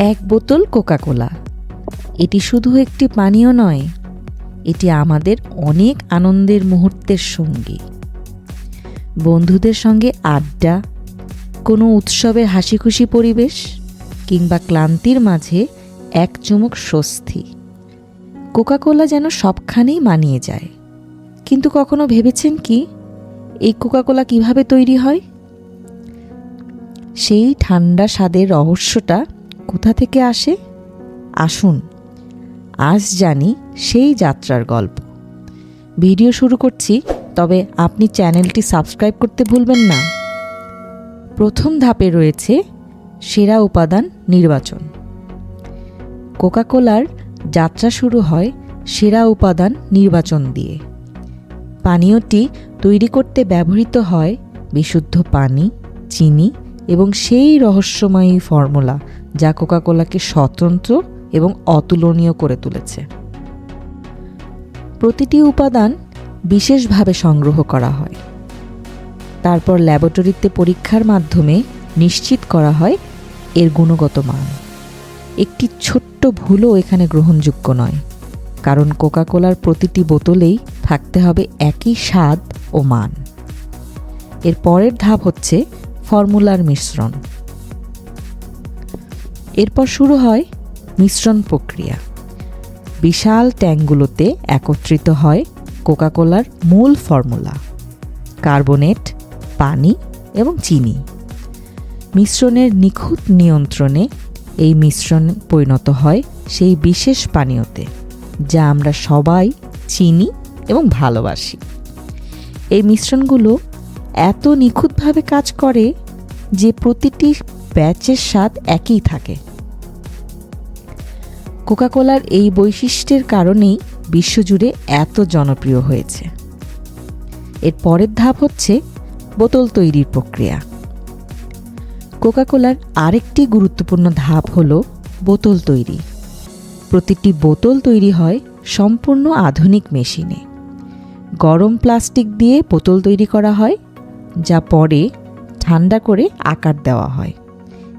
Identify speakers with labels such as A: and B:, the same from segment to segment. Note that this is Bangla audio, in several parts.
A: এক বোতল কোকাকোলা। এটি শুধু একটি পানীয় নয়, এটি আমাদের অনেক আনন্দের মুহূর্তের সঙ্গী। বন্ধুদের সঙ্গে আড্ডা, কোনো উৎসবের হাসি খুশি পরিবেশ, কিংবা ক্লান্তির মাঝে এক চুমুক স্বস্তি। কোকাকোলা যেন সবখানেই মানিয়ে যায়। কিন্তু কখনো ভেবেছেন কি, এই কোকাকোলা কীভাবে তৈরি হয়? সেই ঠান্ডা স্বাদের রহস্যটা কোথা থেকে আসে? আসুন, আজ জানি সেই যাত্রার গল্প। ভিডিও শুরু করছি, তবে আপনি চ্যানেলটি সাবস্ক্রাইব করতে ভুলবেন না। প্রথম ধাপে রয়েছে সেরা উপাদান নির্বাচন। কোকাকোলার যাত্রা শুরু হয় সেরা উপাদান নির্বাচন দিয়ে। পানীয়টি তৈরি করতে ব্যবহৃত হয় বিশুদ্ধ পানি, চিনি এবং সেই রহস্যময়ী ফর্মুলা যা কোকাকোলাকে স্বতন্ত্র এবং অতুলনীয় করে তুলেছে। প্রতিটি উপাদান বিশেষভাবে সংগ্রহ করা হয়। তারপর ল্যাবরেটরিতে পরীক্ষার মাধ্যমে নিশ্চিত করা হয় এর গুণগত মান। একটি ছোট্ট ভুলও এখানে গ্রহণযোগ্য নয়, কারণ কোকাকোলার প্রতিটি বোতলেই থাকতে হবে একই স্বাদ ও মান। এর পরের ধাপ হচ্ছে ফর্মুলার মিশ্রণ। এরপর শুরু হয় মিশ্রণ প্রক্রিয়া। বিশাল ট্যাঙ্কগুলোতে একত্রিত হয় কোকাকোলার মূল ফর্মুলা, কার্বনেট, পানি এবং চিনি। মিশ্রণের নিখুঁত নিয়ন্ত্রণে এই মিশ্রণ পরিণত হয় সেই বিশেষ পানীয়তে, যা আমরা সবাই চিনি এবং ভালোবাসি। এই মিশ্রণগুলো এত নিখুঁতভাবে কাজ করে যে প্রতিটি ব্যাচের স্বাদ একই থাকে। কোকাকোলার এই বৈশিষ্ট্যের কারণেই বিশ্বজুড়ে এত জনপ্রিয় হয়েছে। এর পরের ধাপ হচ্ছে বোতল তৈরির প্রক্রিয়া। কোকাকোলার আরেকটি গুরুত্বপূর্ণ ধাপ হল বোতল তৈরি। প্রতিটি বোতল তৈরি হয় সম্পূর্ণ আধুনিক মেশিনে। গরম প্লাস্টিক দিয়ে বোতল তৈরি করা হয়, যা পরে ঠান্ডা করে আকার দেওয়া হয়।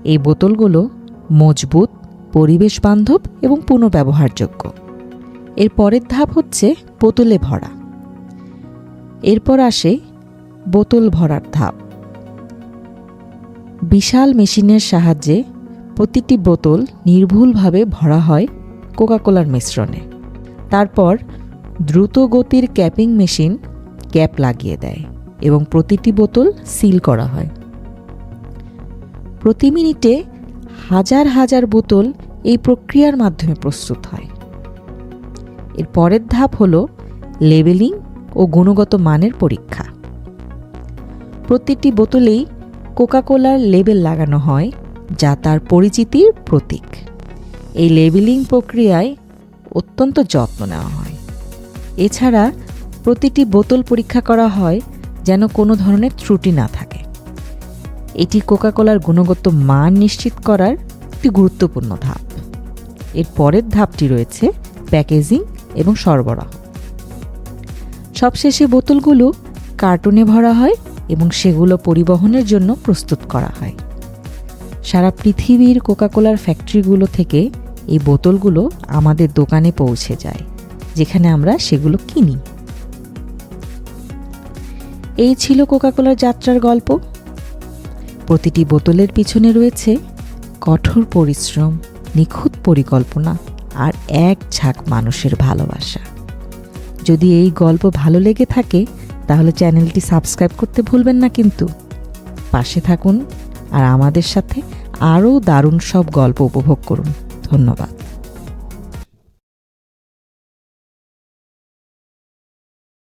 A: এই বোতলগুলো মজবুত পরিবেশ বান্ধব এবং পুনঃব্যবহারযোগ্য এর পরের ধাপ হচ্ছে বোতলে ভরা। এরপর আসে বোতল ভরার ধাপ। বিশাল মেশিনের সাহায্যে প্রতিটি বোতল নির্ভুলভাবে ভরা হয় কোকাকোলার মিশ্রণে। তারপর দ্রুত গতির ক্যাপিং মেশিন ক্যাপ লাগিয়ে দেয় এবং প্রতিটি বোতল সিল করা হয়। প্রতি মিনিটে হাজার হাজার বোতল এই প্রক্রিয়ার মাধ্যমে প্রস্তুত হয়। এর পরের ধাপ হল লেবেলিং ও গুণগত মানের পরীক্ষা। প্রতিটি বোতলেই কোকাকোলার লেবেল লাগানো হয়, যা তার পরিচিতির প্রতীক। এই লেবেলিং প্রক্রিয়ায় অত্যন্ত যত্ন নেওয়া হয়। এছাড়া প্রতিটি বোতল পরীক্ষা করা হয় যেন কোনো ধরনের ত্রুটি না থাকে। এটি কোকাকোলার গুণগত মান নিশ্চিত করার একটি গুরুত্বপূর্ণ ধাপ। এর পরের ধাপটি রয়েছে প্যাকেজিং এবং সরবরাহ। সবশেষে বোতলগুলো কার্টুনে ভরা হয় এবং সেগুলো পরিবহনের জন্য প্রস্তুত করা হয়। সারা পৃথিবীর কোকাকোলার ফ্যাক্টরিগুলো থেকে এই বোতলগুলো আমাদের দোকানে পৌঁছে যায়, যেখানে আমরা সেগুলো কিনি। এই ছিল কোকাকোলার যাত্রার গল্প। প্রতিটি বোতলের পিছনে রয়েছে কঠোর পরিশ্রম, নিখুঁত পরিকল্পনা আর এক ঝাঁক মানুষের ভালোবাসা। যদি এই গল্প ভালো লেগে থাকে, তাহলে চ্যানেলটি সাবস্ক্রাইব করতে ভুলবেন না কিন্তু। পাশে থাকুন আর আমাদের সাথে আরও দারুণ সব গল্প উপভোগ করুন। ধন্যবাদ।